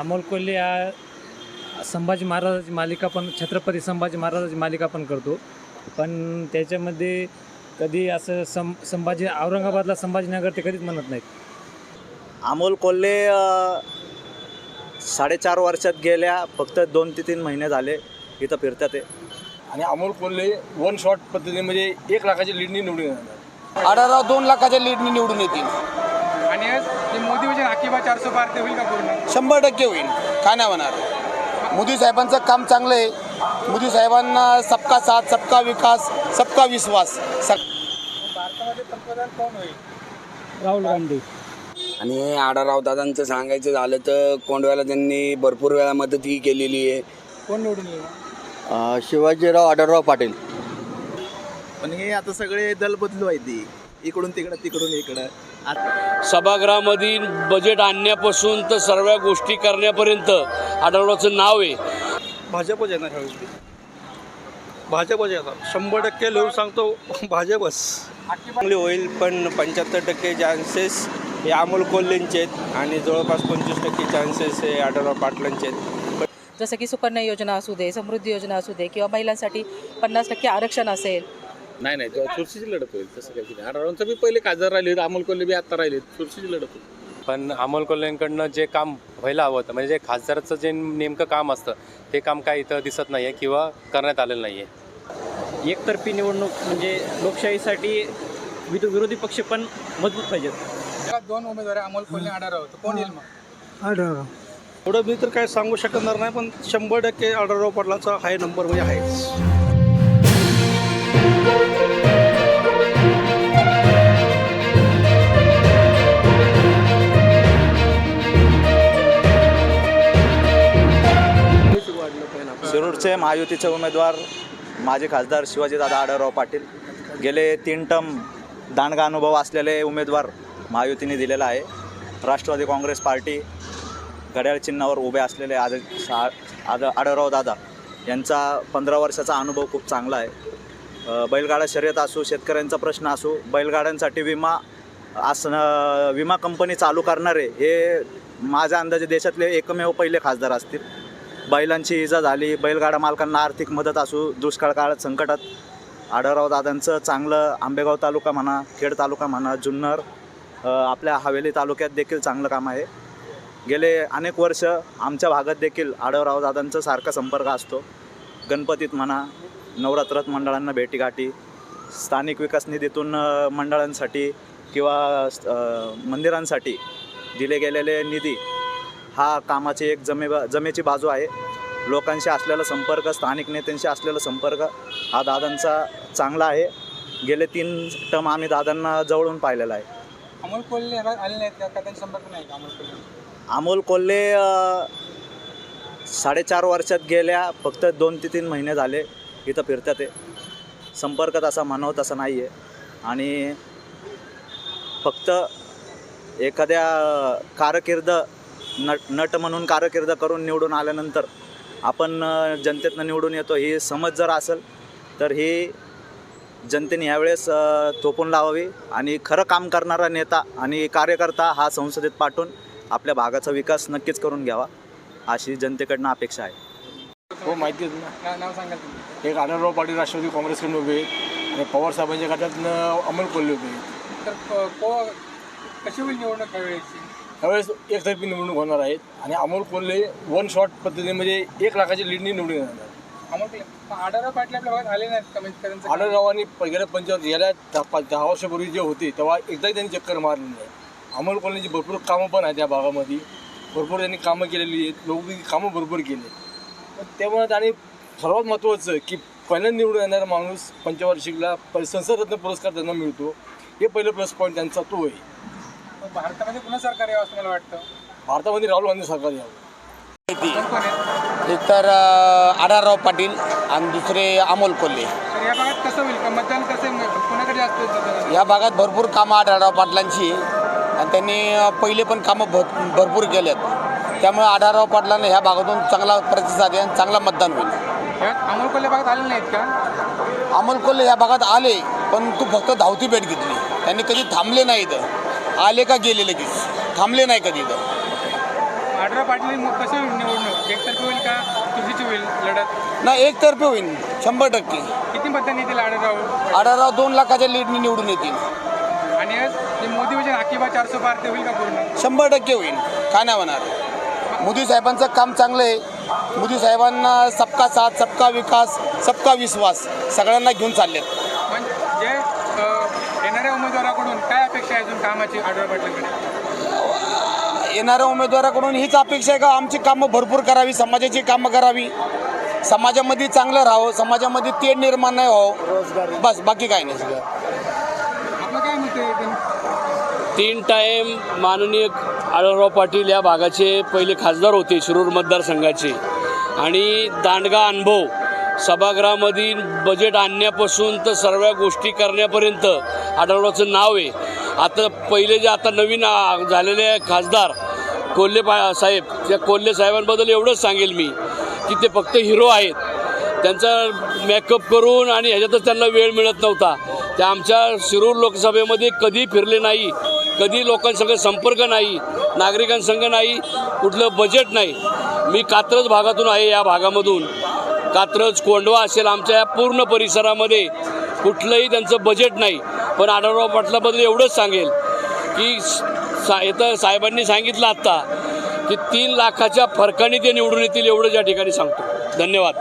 अमोल कोल्हे हा संभाजी महाराजाची मालिका पण छत्रपती संभाजी महाराजाची मालिका पण करतो. पण त्याच्यामध्ये कधी असं सं संभाजी औरंगाबादला संभाजीनगर ते कधीच म्हणत नाहीत. अमोल कोल्हे साडेचार वर्षात गेल्या फक्त दोन ते तीन महिने झाले इथं फिरतात ते आणि अमोल कोल्हे वन शॉट पद्धतीने म्हणजे एक लाखाची लीडनी निवडून येणार. आढळराव दोन लाखाच्या लीडनी निवडून येतील. आणि चारशे पार ते होईल का पूर्ण? शंभर टक्के होईल. काय नाही होणार. मोदी साहेबांचं काम चांगलं आहे. मोदी साहेबांना सबका साथ सबका विकास सबका विश्वास. भारतामध्ये पंतप्रधान कोण होईल? राहुल गांधी. आणि आढाराव दादांचं सांगायचं झालं तर कोंडव्याला त्यांनी भरपूर वेळा मदतही केलेली आहे. कोण निवडून येईल? शिवाजीराव आढळराव पाटील. पण हे आता सगळे दल बदलू आहे ती. इकडून तिकडं तिकडून इकडं. सभागृहामधील बजेट आणण्यापासून तर सर्व गोष्टी करण्यापर्यंत आढळवाचं नाव आहे. भाजपच येणार ह्यावेळेस भाजपच येणार. शंभर टक्के लिहून सांगतो भाजपच. चांगली होईल पण पंच्याहत्तर टक्के चान्सेस हे अमोल कोल्हेंचे आहेत आणि जवळपास पंचवीस टक्के चान्सेस हे आढळराव पाटलांचे आहेत. जसं की सुकन्या योजना असू दे समृद्धी योजना असू दे किंवा महिलांसाठी पन्नास टक्के आरक्षण असेल नाही नाही तेव्हा चुरशीची लढत होईल तसं काही नाही. आढळरावांचं बी पहिले खासदार राहिले अमोल कोल्हे बी आता राहिले चुरशीची लढत होईल. पण अमोल कोल्हेंकडनं जे काम व्हायला हवं होतं म्हणजे जे खासदाराचं जे नेमकं काम असतं ते काम काय इथं दिसत नाही आहे किंवा करण्यात आलेलं नाही आहे एकतर्फी निवडणूक म्हणजे लोकशाहीसाठी विरो विरोधी पक्ष पण मजबूत पाहिजेत. दोन उमेदवार आहे, अमोल कोल्हे आढाराव तर कोण येईल मग? एवढं मी तर काय सांगू शकणार नाही पण शंभर टक्के आढळराव पाटलाचा हाय नंबर म्हणजे आहेच शिरूरचे महायुतीचे उमेदवार माजी खासदार शिवाजीदादा आढळराव पाटील. गेले तीन टर्म दांडगा अनुभव असलेले उमेदवार महायुतीने दिलेला आहे. राष्ट्रवादी काँग्रेस पार्टी घड्याळ चिन्हावर उभे असलेले आद आद आढळराव दादा यांचा पंधरा वर्षाचा अनुभव खूप चांगला आहे. बैलगाडा शर्यत असू शेतकऱ्यांचा प्रश्न असू बैलगाड्यांसाठी विमा असणं विमा कंपनी चालू करणारे हे माझ्या अंदाजे देशातले एकमेव पहिले खासदार असतील. बैलांची इजा झाली बैलगाडा मालकांना आर्थिक मदत असू दुष्काळ काळात संकटात आढळराव दादांचं चांगलं आंबेगाव तालुका म्हणा खेड तालुका म्हणा जुन्नर आपल्या हवेली तालुक्यात देखील चांगलं काम आहे. गेले अनेक वर्ष आमच्या भागात देखील आढळराव दादांचा सारखा संपर्क असतो. गणपतीत म्हणा नवरात्रात मंडळांना भेटीगाठी स्थानिक विकास निधीतून मंडळांसाठी किंवा मंदिरांसाठी दिले गेलेले निधी हा कामाची एक जमे जमेची बाजू आहे. लोकांशी असलेला संपर्क स्थानिक नेत्यांशी असलेला संपर्क हा दादांचा चांगला आहे. गेले तीन टर्म आम्ही दादांना जवळून पाहिलेला आहे. अमोल कोल्हे आले नाहीत का? का त्यांचा संपर्क नाही का अमोल कोल्हे अमोल कोल्हे साडेचार वर्षात गेल्या फक्त दोन ते तीन महिने झाले इथं फिरतात ते. संपर्क तसा म्हणावं तसा नाही आहे आणि फक्त एखाद्या कारकिर्द नट नट म्हणून कारकिर्द करून निवडून आल्यानंतर आपण जनतेतनं निवडून येतो ही समज जर असेल तर ही जनतेने यावेळेस थोपून लावावी आणि खरं काम करणारा नेता आणि कार्यकर्ता हा संसदेत पाठवून आपल्या भागाचा विकास नक्कीच करून घ्यावा अशी जनतेकडनं अपेक्षा आहे. हो माहिती आहे ना ना- नाव सांगाल तुम्ही. एक आढळराव पाटील राष्ट्रवादी काँग्रेसकडून उभे आहेत आणि पवार साहेबांच्या गटातनं अमोल कोल्हे उभे आहेत. तर कशी होईल निवडणूक यावेळेची त्यावेळेस एकतर्फी निवडणूक होणार आहेत. आणि अमोल कोल्हे वन शॉट पद्धतीने म्हणजे एक लाखाची लीडनी निवडून येणार मग आढाराव पाटील आपल्या भागात आले नाहीत का? म्हणजे? आढळरावांनी गेल्या गेल्या दहा पाच- दहा वर्षापूर्वी जे होते तेव्हा एकदाही त्यांनी चक्कर मारलेली आहे अमोल कोल्हेची भरपूर कामं पण आहेत त्या भागामध्ये. भरपूर त्यांनी कामं केलेली आहेत. लोक कामं भरपूर केली त्यामुळे आणि सर्वात महत्त्वाचं की पहिल्यांदा निवडून येणारा माणूस पंचवार्षिकला संसदरत्न पुरस्कार त्यांना मिळतो. हे पहिलं प्लस पॉईंट त्यांचा तो आहे. मग भारतामध्ये पुन्हा सरकार यावं असं मला वाटतं? भारतामध्ये राहुल गांधी सरकार यावं कोण कोण आहे? एक तर अं, आढळराव पाटील आणि दुसरे अमोल कोल्हे. तर या भागात कसं होईल? का मतदान कसं आहे? कोणाकडे जास्त होईल मतदान? या भागात भरपूर कामं आढळराव पाटलांची आहे. आणि त्यांनी अं, पहिले पण कामं भर भरपूर केलेत. त्यामुळे आढळराव पाटलांना ह्या भागातून चांगला प्रतिसाद आहे आणि चांगला मतदान होईल. यात अमोल कोल्हे भागात आले नाहीत का? अमोल कोल्हे या भागात आले पण तू फक्त धावती भेट घेतली. त्यांनी कधी थांबले नाही इथं आले का गेले लगेच? थांबले नाही कधी इथं आढळराव पाटील मग कसं होईल निवडणूक? एकतर्फी होईल का चुरशीची होईल लढत? नाही एकतर्फे होईल. शंभर टक्के. किती मतदान येतील आढळराव आढळराव दोन लाखाच्या लीडनी निवडून येतील. आणि आज जे मोदी विजन आकिबा चारशे पार ते होईल का पूर्ण? शंभर टक्के होईल. काय नाही होणार. मोदी साहेबांचं काम चांगलं आहे. मोदी साहेबांना सबका साथ सबका विकास सबका विश्वास सगळ्यांना घेऊन चाललेत पण जे अ, येणाऱ्या उमेदवाराकडून काय अपेक्षा आहे अजून कामाची आढळराव पाटलांकडे? येणाऱ्या उमेदवाराकडून हीच अपेक्षा आहे का आमची कामं भरपूर करावी समाजाची कामं करावी? समाजामध्ये चांगलं राहावं समाजामध्ये तेढ निर्माण नाही व्हावं? बस बाकी काय नाही? तीन टाईम माननीय आढळराव पाटील या भागाचे पहिले खासदार होते शिरूर मतदारसंघाचे. आणि दांडगा अनुभव सभागृहामधील बजेट आणण्यापासून तर सर्व गोष्टी करण्यापर्यंत आढळवाचं नाव आहे. आता पहिले जे आता नवीन झालेले खासदार कोल्हे पा साहेब त्या कोल्हे साहेबांबद्दल एवढंच सांगेल मी की ते फक्त हिरो आहेत. त्यांचा मेकअप करून आणि ह्याच्यातच त्यांना वेळ मिळत नव्हता. त्या आमच्या शिरूर लोकसभेमध्ये कधी फिरले नाही कधी लोकांसंग संपर्क नाही नागरिकांसंग नाही कुठलं बजेट नाही. मी कात्रज भागातून आहे या भागामधून. कात्रज कोंडवा असेल आमच्या या पूर्ण परिसरामध्ये कुठलंही त्यांचं बजेट नाही. पण आढळराव पाटलाबद्दल एवढंच सांगेल की सा इथं साहेबांनी सांगितलं आत्ता की तीन लाखाच्या फरकाने ते निवडून येतील एवढंच या ठिकाणी सांगतो. धन्यवाद.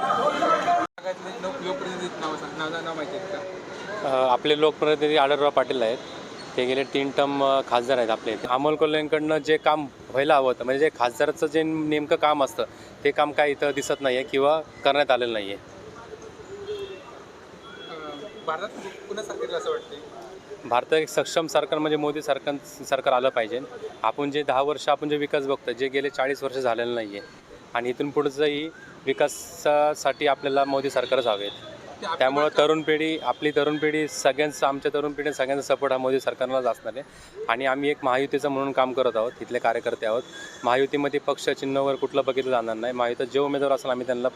आपले लोकप्रतिनिधी आढळराव पाटील आहेत. ते गेले तीन टर्म खासदार आहेत आपले. अमोल कोल्हेंकडनं जे काम व्हायला हवं होतं म्हणजे जे खासदाराचं जे नेमकं काम असतं ते काम काय इथं दिसत नाही आहे किंवा करण्यात आलेलं नाही आहे भारतात पुन्हा सरकार असं वाटते भारतात एक सक्षम सरकार म्हणजे मोदी सरकार सरकार आलं पाहिजे. आपण जे दहा वर्ष आपण जे विकास बघतो जे गेले चाळीस वर्ष झालेलं नाही आहे आणि इथून पुढचंही विकासासाठी आपल्याला मोदी सरकारच हवेत. त्यामुळं तरुण पिढी आपली तरुण पिढी सगळ्यांचा आमच्या तरुण पिढी सगळ्यांचा सपोर्ट हा मोदी सरकारलाच असणार आहे आणि आम्ही एक महायुतीचं म्हणून काम करत आहोत इथले कार्यकर्ते आहोत. महायुतीमध्ये पक्ष चिन्हावर कुठलं बघितलं जाणार नाही. महायुतीत जे उमेदवार असेल आम्ही त्यांना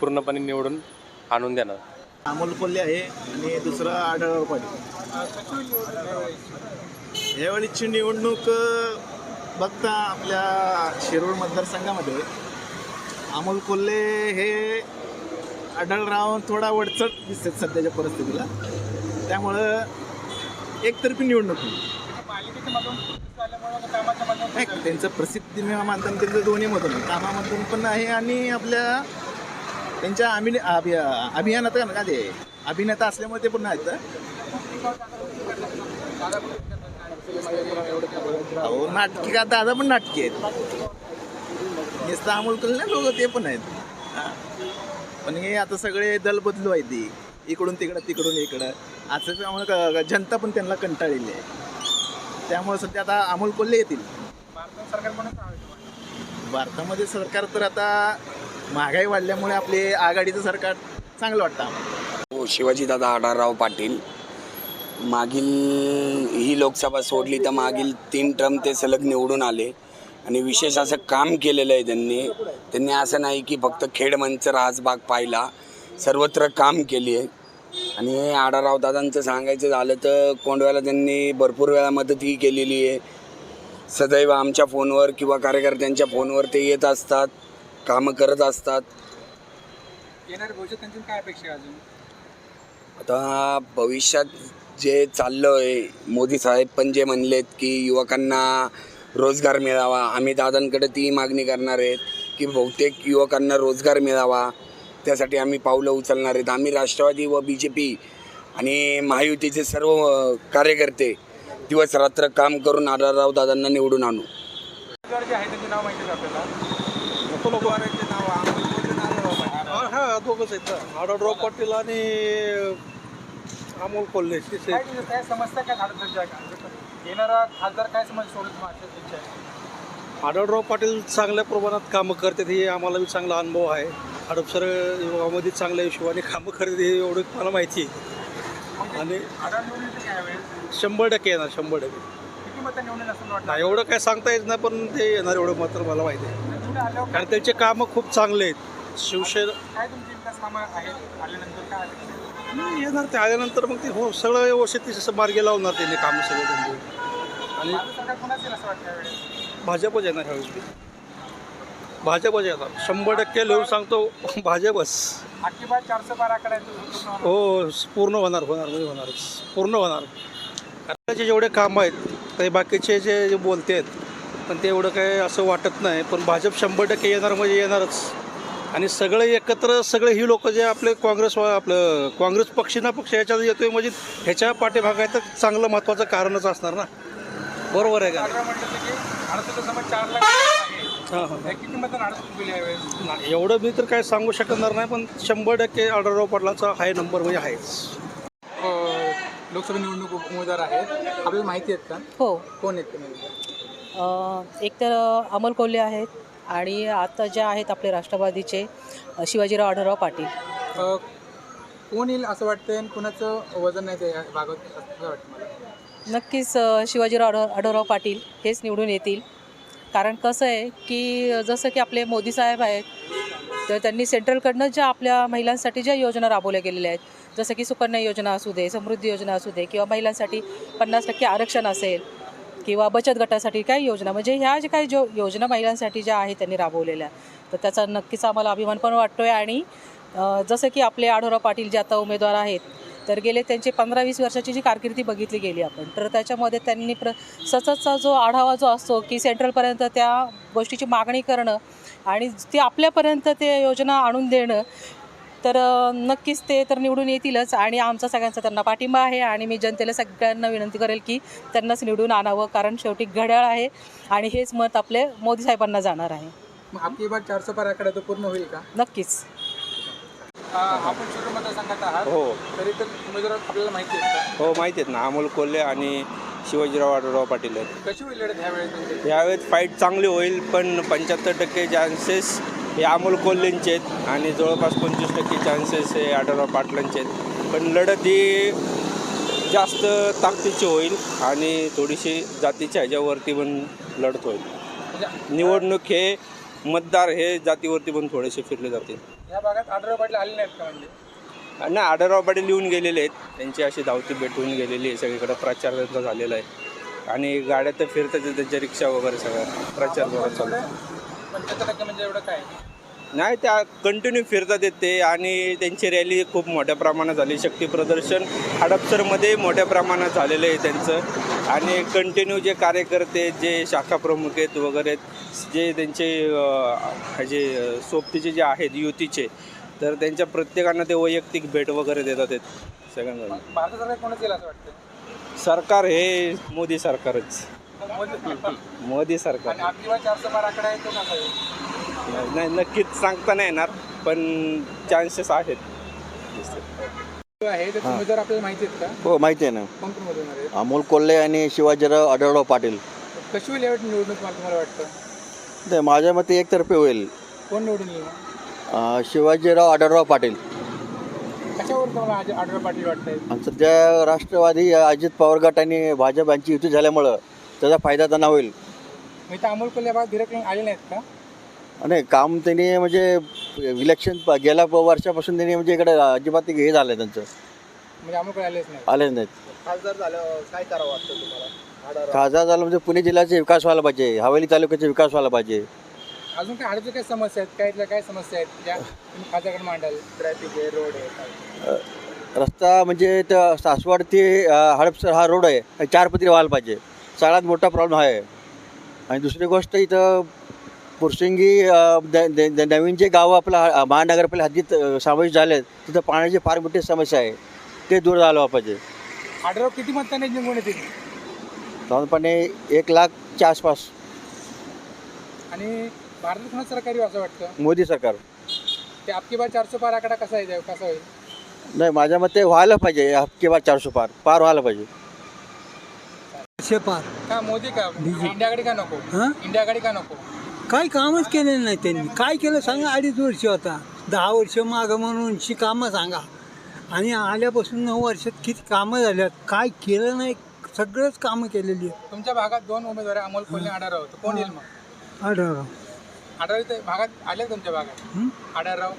पूर्णपणे निवडून आणून देणार. अमोल कोल्हे आहे आणि दुसरा आढळराव पाटील. यावेळीची निवडणूक बघता आपल्या शिरोळ मतदारसंघामध्ये. अमोल कोल्हे हे आढळराव थोडा वडचट दिसतात सध्याच्या परिस्थितीला. त्यामुळं एकतर्फी निवडणूक नाही त्यांचं प्रसिद्धी मानधन त्यांचं दोन्ही मधून कामामधून पण आहे आणि आपल्या त्यांच्या अभिनय अभि अभियानात का ना ते? अभिनेता असल्यामुळे ते पण आहेत. अहो नाटकी का दादा पण नाटकी आहेत. निस्ता अमोल कल लोक ते पण आहेत. हां. पण हे आता सगळे दल बदलू आहेत ती. इकडून तिकडं तिकडून इकडं. असं त्यामुळे जनता पण त्यांना कंटाळलेली आहे. त्यामुळे सध्या आता अमोल कोल्हे येतील. आहे? भारतामध्ये सरकार तर आता महागाई वाढल्यामुळे आपले आघाडीचं सरकार चांगलं वाटतं आम्हाला. हो शिवाजीदादा आढळराव पाटील. मागील ही लोकसभा सोडली तर मागील तीन टर्म ते सलग निवडून आले. आणि विशेष असं काम केलेलं आहे त्यांनी. त्यांनी असं नाही की फक्त खेड मंच राजबाग पाहिला. सर्वत्र काम केली आहे. आणि आढळराव दादांचं सांगायचं झालं तर कोंडव्याला त्यांनी भरपूर वेळा मदतही केलेली आहे. सदैव आमच्या फोनवर किंवा कार्यकर्त्यांच्या फोनवर ते येत असतात कामं करत असतात. येणाऱ्या भविष्यात त्यांची काय अपेक्षा आहे अजून? आता भविष्यात जे चाललं आहे मोदी साहेब पण जे म्हणलेत की युवकांना रोजगार मिळावा. आम्ही दादांकडे ती मागणी करणार आहेत की बहुतेक युवकांना रोजगार मिळावा. त्यासाठी आम्ही पावलं उचलणार आहेत. आम्ही राष्ट्रवादी व बी जे पी आणि महायुतीचे सर्व कार्यकर्ते दिवस रात्र काम करून आढळराव दादांना निवडून आणू. आढळराव पाटील आणि अमोल कोल्हे समस्या काय येणारा खासदार काय समज सोडत आहे आढळराव पाटील चांगल्या प्रमाणात कामं करतात हे आम्हाला बी चांगला अनुभव आहे. हडपसर विभागामध्ये चांगल्या हिशोबाने कामं करतात हे एवढं मला माहिती आहे. आणि काय वेळेस शंभर टक्के येणार शंभर टक्के. नाही एवढं काय सांगता येत नाही पण ते येणार एवढं मात्र मला माहिती आहे. आल्यावर कारण त्यांचे कामं खूप चांगले आहेत. शिवसेना नाही, येणार ते. आल्यानंतर मग ते हो सगळं व्यवस्थित तसं मार्गी लावणार त्यांनी कामं सगळे त्यांचे आणि भाजपच येणार ह्यावेळेस भाजपच येतात शंभर टक्के लिहून सांगतो भाजपच. हो पूर्ण होणार होणार म्हणजे होणारच पूर्ण होणार. आताचे जेवढे काम आहेत ते बाकीचे जे जे बोलते आहेत पण ते एवढं काय असं वाटत नाही. पण भाजप शंभर टक्के येणार म्हणजे येणारच. आणि सगळे एकत्र सगळे ही लोक जे आपले काँग्रेस आपलं काँग्रेस पक्षी ना पक्ष ह्याच्यात येतोय म्हणजे ह्याच्या पाठीभागात चांगलं महत्त्वाचं कारणच असणार ना. बरोबर आहे का? हां हां. एवढं मी तर काय सांगू शकणार नाही पण शंभर टक्के आढळराव पाटलांचा हाय नंबर म्हणजे आहेच लोकसभा निवडणूक उमेदवार आहेत. आपल्याला माहिती आहेत का? हो. कोण आहेत ते एक तर अमोल कोल्हे आहेत. आणि आता जे आहेत आपले राष्ट्रवादीचे शिवाजीराव आढळराव पाटील. अ, कोण येईल असं वाटतंय आणि कुणाचं वजन नाही त्या भागात असं वाटतं मला? नक्कीच अ, शिवाजीराव आढळ आढळराव पाटील हेच निवडून येतील. कारण कसं आहे की जसं की आपले मोदी साहेब आहेत तर त्यांनी सेंट्रलकडनं ज्या आपल्या महिलांसाठी ज्या योजना राबवल्या गेलेल्या आहेत जसं की सुकन्या योजना असू दे समृद्धी योजना असू दे किंवा महिलांसाठी पन्नास टक्के आरक्षण असेल किंवा बचत गटासाठी काही योजना म्हणजे ह्या ज्या काही जो योजना महिलांसाठी ज्या आहेत त्यांनी राबवलेल्या तर त्याचा नक्कीच आम्हाला अभिमान पण वाटतो आहे आणि जसं की आपले आढोराव पाटील जे आता उमेदवार आहेत तर गेले त्यांचे पंधरा वीस वर्षाची जी कारकिर्दी बघितली गेली आपण तर त्याच्यामध्ये त्यांनी प्र सततचा जो आढावा जो असतो की सेंट्रलपर्यंत त्या गोष्टीची मागणी करणं आणि ती आपल्यापर्यंत ते योजना आणून देणं तर नक्कीच ते तर निवडून येतीलच आणि आमचा सगळ्यांचा त्यांना पाठिंबा आहे आणि मी जनतेला सगळ्यांना विनंती करेल की त्यांनाच निवडून आणावं कारण शेवटी घड्याळ आहे आणि हेच मत आपले मोदी साहेबांना जाणार आहे. मग आपली बात चारशे आकडा तो पूर्ण होईल का? नक्कीच. आपण शिरूर मतदारसंघात आहात. हो. तरी तर उमेदवार आपल्याला माहिती आहेत हो माहिती आहेत ना. अमोल कोल्हे आणि शिवाजीराव आढळराव पाटील आहेत. कशी होईल लढत ह्यावेळेस यावेळेस फाईट चांगली होईल पण पंच्याहत्तर टक्के चान्सेस हे अमोल कोल्हेंचे आहेत आणि जवळपास पंचवीस टक्के चान्सेस हे आढळराव पाटलांचे आहेत. पण लढत ही जास्त ताकदीची होईल आणि थोडीशी जातीच्या ह्याच्यावरती पण लढत होईल. निवडणूक हे मतदार हे जातीवरती पण थोडेसे फिरले जातील. ह्या भागात आढळराव पाटील आले नाहीत का म्हणजे? ना आढळराव पाटील येऊन गेलेले आहेत. त्यांची अशी धावती भेट होऊन गेलेली आहे. सगळीकडे प्रचार त्यांचा झालेला आहे. आणि गाड्या तर फिरतात त्यांच्या रिक्षा वगैरे सगळ्या प्रचार जोरात चालू आहे. पंच्याहत्तर टक्के म्हणजे एवढं काय? नाही त्या कंटिन्यू फिरतात आहेत ते आणि त्यांची रॅली खूप मोठ्या प्रमाणात झाली. शक्ती प्रदर्शन हडपसरमध्ये मोठ्या प्रमाणात झालेलं आहे त्यांचं. आणि कंटिन्यू जे कार्यकर्ते जे शाखा प्रमुख आहेत वगैरे आहेत, जे त्यांचे जे सोबतीचे जे आहेत युतीचे तर त्यांच्या प्रत्येकांना ते वैयक्तिक भेट वगैरे देतात आहेत. सगळ्यांना. भारत सरकार कोणच येईल असं वाटतं सरकार हे मोदी सरकारच. मोदी- सरकार नाही नक्कीच सांगता नाही येणार पण चान्सेस आहेत. जो आहे तर उमेदवार आपल्याला माहिती आहेत का? हो माहिती आहे ना. कोण कोण उमेदवार आहेत. अमोल कोल्हे आणि शिवाजीराव आढळराव पाटील. कशी होईल यावेळी निवडणूक मला तुम्हाला वाटतं? ते माझ्या मते एकतर्फे होईल. कोण निवडून येईल? अं, शिवाजीराव आढळराव पाटील. कशावर तुम्हाला आज आढळराव पाटील वाटतंय? आणि सध्या राष्ट्रवादी अजित पवार गट आणि भाजप यांची युती झाल्यामुळं त्याचा फायदा त्यांना होईल. मी तर अमोल कोल्हे आले नाहीत का? आणि काम त्यांनी म्हणजे इलेक्शन प- गेल्या प- वर्षापासून त्यांनी म्हणजे इकडे अजिबात हे झालं त्यांचं. म्हणजे अमोल कोल्हे आलेच नाही आलेच नाहीत. खासदार झाल्यावर काय करावं वाटतं तुम्हाला? आढळराव खासदार झालं म्हणजे पुणे जिल्ह्याचा विकास व्हायला पाहिजे हवेली तालुक्याचा विकास व्हायला पाहिजे. अजून काय हडपच्या काय समस्या आहेत? काय इथल्या काय समस्या आहेत? ज्या तुम्ही खासदारकडे मांडाल. ट्रॅफिक आहे रोड आहे काय? रस्ता म्हणजे त्या सासवड ते अ, हडपसर हा रोड आहे. चार पत्री व्हायला पाहिजे. सगळ्यात मोठा प्रॉब्लेम आहे. आणि दुसरी गोष्ट इथं पुरसिंगी नवीन जे गावं आपलं महानगरपालिका हद्दीत समावेश झाले आहेत, तिथं पाण्याची फार मोठी समस्या आहे. ते दूर झालं पाहिजे आढळराव किती मतदान जिंकून येतील? साधारणपणे एक लाखच्या आसपास. आणि भारतात कोणा सरकारी असं वाटतं? मोदी सरकार. ते आपकी बार चारशे बारा आकडा कसा आहे कसा होईल? नाही माझ्या मते व्हायला पाहिजे हक्के बार चारशे पार. पार व्हायला पाहिजे. का मोदी का? इंडिया आघाडी का नको? इंडिया आघाडी का नको? काही कामच केलेलं नाही त्यांनी. काय केलं सांगा अडीच वर्ष होता दहा वर्ष मागं म्हणून शी कामं सांगा. आणि आल्यापासून नऊ वर्षात किती कामं झाल्यात काय केलं नाही सगळंच कामं केलेली आहे तुमच्या भागात दोन उमेदवार आहे अमोल कोल्हे आढळराव. होतं कोण येईल मग? आढळराव. आढळराव इथे भागात आले तुमच्या भागात? आढळराव?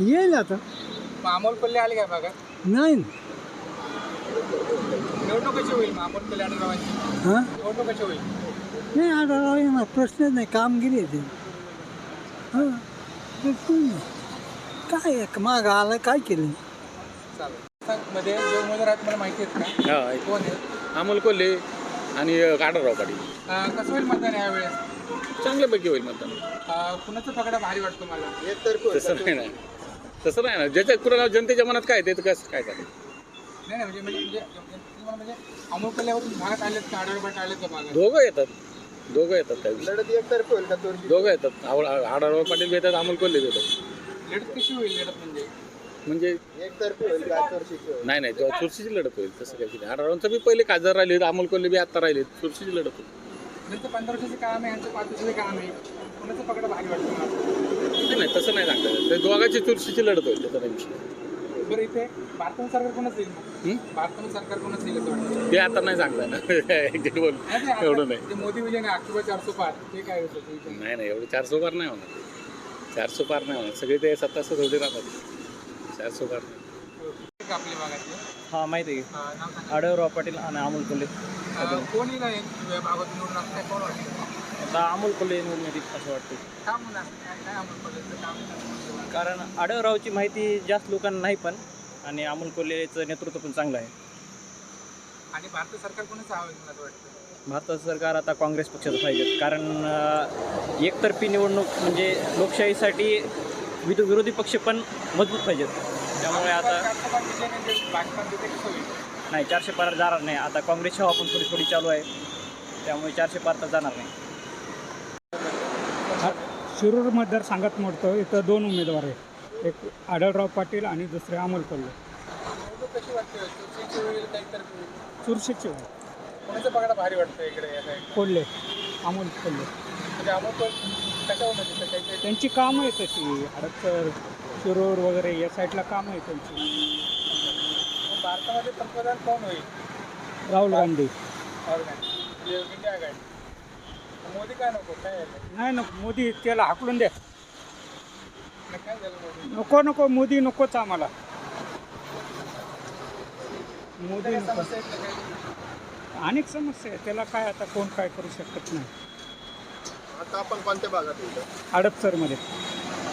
येईल आता. मग अमोल कोल्हे आले काय भागात? नाही. निवडणूक कशी होईल आढळरावांची हां? निवडणूक कशी होईल. नाही आढळराव येणार प्रश्नच नाही. कामगिरी आहे ते. हां बिलकुल नाही. काय मागं आला काय केलं? मध्ये जे उमेदवार आहेत मला माहिती आहेत का? हा कोण अमोल कोल्हे आणि आढळराव पाटील कसं होईल मतदान यावेळेस? चांगल्यापैकी होईल मतदान. अं, कुणाचा पगडा भारी वाटतो मला तसं नाही ना. तसं नाही ना. ज्याच्या कुणा जनतेच्या मनात काय ते तर कसं काय चालेल नाही नाही म्हणजे म्हणजे म्हणजे म्हणजे अमोल कल्यावरून भागात आलेत का आढळ पाटील आलेत का भागात दोघं येतात. दोघं येतात त्या दिवशी. दोघं येतात. आढळराव पाटील बी येतात अमोल कोल्हे बी येतात लढत कशी होईल लढत म्हणजे? म्हणजे नाही नाही जेव्हा चुरशीची लढत होईल तसं काही नाही. आढळरावांचं बी पहिले खासदार राहिले अमोल कोल्हे बी आता राहिले चुरशीची लढत होईल. त्यांचं पंधरा वर्षाचं काम आहे यांचं पाच वर्षाचं काम आहे. कुणाचा पगडा भारी वाटतो? मला नाही नाही तसं नाही सांगता येत. ते दोघांची चुरशीची लढत होईल त्याचा नाही विषय बरं इथे भारताचं सरकार कोणाच येईल मग? भारताचं सरकार कोणाच येईल असं वाटतं? ते आता नाही सांगता ना एक्झॅक्ट बोल. नाही, ते एवढं नाही. जे मोदी विजय आहे ऑक्टोबर चारशे पाच ते काय होतं? ते. नाही नाही एवढं चारशे पार नाही होणार. चारशे पार नाही होणार. सगळे ते सत्तास थोडी राहतात. चारशे पार नाही. एक आपल्या भागातले हां माहिती आहे. आढळराव पाटील आणि अमोल कोल्हे. कोण वाटतं? आता अमोल कोल्हे निवडून येतील असं वाटतं कारण आढळरावची माहिती जास्त लोकांना नाही पण आणि अमोल कोल्हेचं नेतृत्व पण चांगलं आहे. आणि भारत सरकार कोणाचं हवं मला वाटतं? भारताचं सरकार आता काँग्रेस पक्षाचं पाहिजे. कारण अं, एकतर्फी निवडणूक म्हणजे लोकशाहीसाठी विध विरोधी पक्ष पण मजबूत पाहिजेत. त्यामुळे आता तिथे कसं होईल नाही चारशे पार जाणार नाही. आता काँग्रेसची हवा पण थोडी थोडी चालू आहे. त्यामुळे चारशे पार तर जाणार नाही. शिरूर मतदारसंघात मोडतो इथं दोन उमेदवार आहे एक आढळराव पाटील आणि दुसरे अमोल कोल्हे चुरशीची कोणाचा पगडा भारी वाटतं इकडे या कोल्हे. अमोल कोल्हे म्हणजे अमोल कोण कशावर म्हणजे तर काही- काही- त्यांची कामं आहे तशी. हडपसर शिरूर वगैरे या साईडला कामं आहे त्यांची. भारतामध्ये पंतप्रधान कोण होईल? राहुल गांधी. और काय? म्हणजे मोदी काय नको काय? नाही ना मोदी त्याला हाकलून द्या. काय झालं मोदी? नको नको मोदी नकोच आम्हाला. मोदी नको. समस्या आहेत ना काही? अनेक समस्या आहे त्याला काय आता कोण काय करू शकत नाही. आता आपण कोणत्या भागात हडपसरमध्ये.